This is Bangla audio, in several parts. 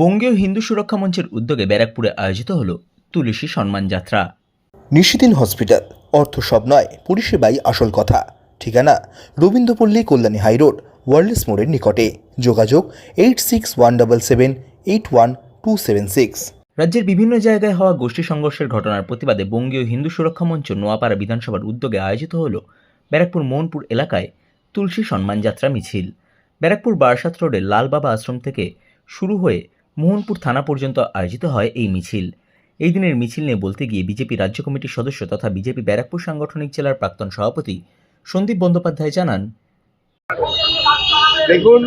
বঙ্গীয় হিন্দু সুরক্ষা মঞ্চের উদ্যোগে ব্যারাকপুরে আয়োজিত হল তুলসী সম্মান যাত্রা। নিশিদিন হসপিটাল অর্থ সব নয় পরিষেবাই আসল কথা। ঠিকানা রবীন্দ্রপল্লী কল্যাণী হাইরোড ওয়ার্ল্ডস মোড়ের নিকটে। যোগাযোগ eight six one double seven eight one two seven six. রাজ্যের বিভিন্ন জায়গায় হওয়া গোষ্ঠী সংঘর্ষের ঘটনার প্রতিবাদে বঙ্গীয় হিন্দু সুরক্ষা মঞ্চ নোয়াপাড়া বিধানসভার উদ্যোগে আয়োজিত হল ব্যারাকপুর মোহনপুর এলাকায় তুলসী সম্মান যাত্রা মিছিল। ব্যারাকপুর বারাসাত রোডের লালবাবা আশ্রম থেকে শুরু হয়ে মোহনপুর থানা পর্যন্ত আয়োজিত হয় এই মিছিল। এই দিনের মিছিল নিয়ে বলতে গিয়ে বিজেপি রাজ্য কমিটির সদস্য তথা বিজেপি ব্যারাকপুর সাংগঠনিক জেলার প্রাক্তন সভাপতি সন্দীপ বন্দ্যোপাধ্যায় জানান, দেখুন,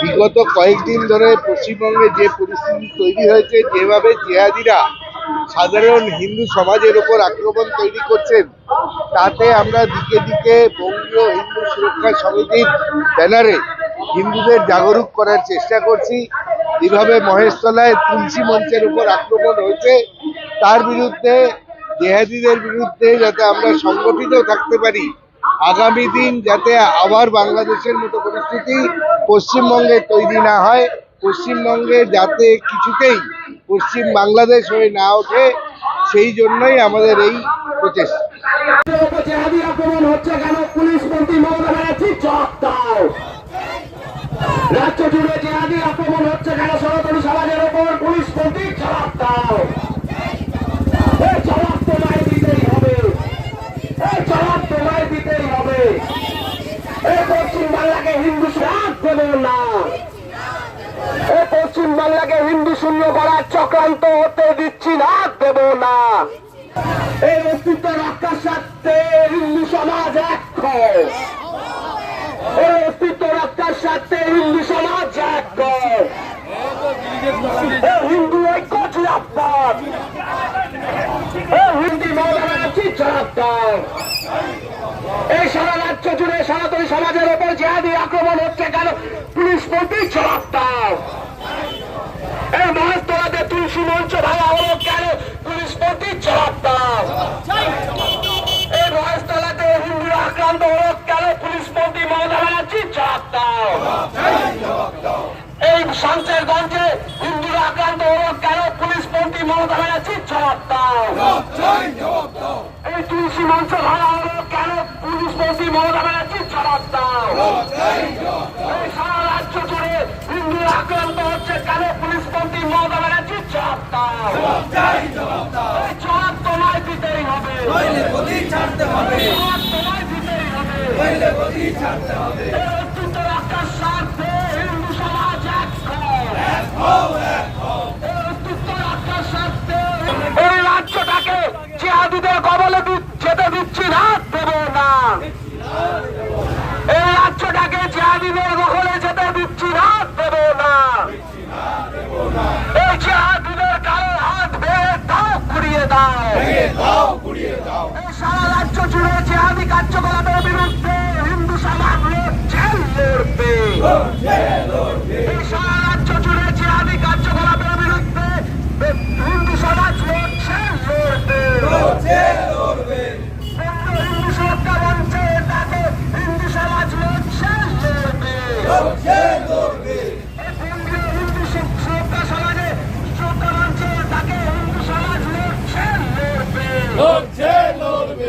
বিগত কয়েকদিন ধরে পশ্চিমবঙ্গে যে পরিস্থিতি তৈরি হয়েছে, যেভাবে জেহাদিরা সাধারণ হিন্দু সমাজের ওপর আক্রমণ তৈরি করছেন, তাতে আমরা দিকে দিকে বঙ্গীয় হিন্দু সুরক্ষা সমিতির ব্যানারে হিন্দুদের জাগরুক করার চেষ্টা করছি। যেভাবে মহেশতলায় তুলসী মঞ্চের উপর আক্রমণ হয়েছে, তার বিরুদ্ধে, জেহাদিদের বিরুদ্ধে যাতে আমরা সংগঠিত থাকতে পারি, আগামী দিন যাতে আবার বাংলাদেশের মতো পরিস্থিতি পশ্চিমবঙ্গে তৈরি না হয়, পশ্চিমবঙ্গে যাতে কিছুতেই পশ্চিম বাংলাদেশ হয়ে না ওঠে, সেই জন্যই আমাদের এই প্রচেষ্টা জেহাদি আক্রমণ হচ্ছে কেন সনাতনী সমাজের ওপর পুলিশ মন্ত্রী জবাব দাও। এই জবাব তোমায় দিতেই হবে। এই জবাব তোমায় দিতেই হবে। এই পশ্চিম বাংলাকে হিন্দু রাত দেব না। এই পশ্চিম বাংলাকে হিন্দু শূন্য করার চক্রান্ত হতে দিচ্ছি না, দেব না। এই অস্তিত্ব রক্ষার স্বার্থে হিন্দু সমাজ এক হয়। এই সারা রাজ্য জুড়ে সনাতনী সমাজের ওপর জেহাদি আক্রমণ হচ্ছে কেন? পুলিশ মন্ত্রী জবাবদার এই মহেশতলাতে তুলসী মঞ্চ ভাঙা হলো কেন? পুলিশ মন্ত্রী জবাব দাও হিন্দুরা আক্রান্ত হলো কেন? পুলিশ মন্ত্রী মমতা ব্যানার্জি জবাব দাও এই শান্তেরগঞ্জে হিন্দুরা আক্রান্ত হলো কেন? পুলিশ মন্ত্রী মমতা ব্যানার্জি জবাব দাও মঞ্চ ভাঙা হলো কেন পুলিশ মন্ত্রী মমতা ব্যানার্জি জবাব দাও? সারা রাজ্য জুড়ে হিন্দুরা আক্রান্ত হচ্ছে কেন পুলিশ মন্ত্রী মমতা ব্যানার্জি জবাব দাও। জবাব তোমায় দিতেই হবে। জবাব তোমায় দিতেই হবে। অস্তিত্ব রক্ষার স্বার্থে হিন্দু সমাজ এক হও। এই অস্তিত্ব রক্ষার স্বার্থে এই রাজ্যটাকে জিহাদিদের কবলে দিচ্ছি না দেব না এই রাজ্যটাকে মহলে যেতে দিচ্ছি না দেব না। এই গায়ে হাত ভেঙে দাও ঘুরিয়ে দাও। এই সারা রাজ্য জুড়ে জিহাদি কার্যকলাপের বিরুদ্ধে হিন্দু সমাজ লড়ছে, লড়বে এই সারা রাজ্য জুড়ে জিহাদি কার্যকলাপের বিরুদ্ধে হিন্দু সমাজ লড়ছে লড়বে হিন্দু হিন্দু সুরক্ষা মঞ্চে তাকে হিন্দু সমাজ লড়ছে লড়বে এই কেন্দ্রীয় হিন্দু সু- সুরক্ষা সমাজে সুরক্ষা মঞ্চে তাকে হিন্দু সমাজ লড়ছে লড়বে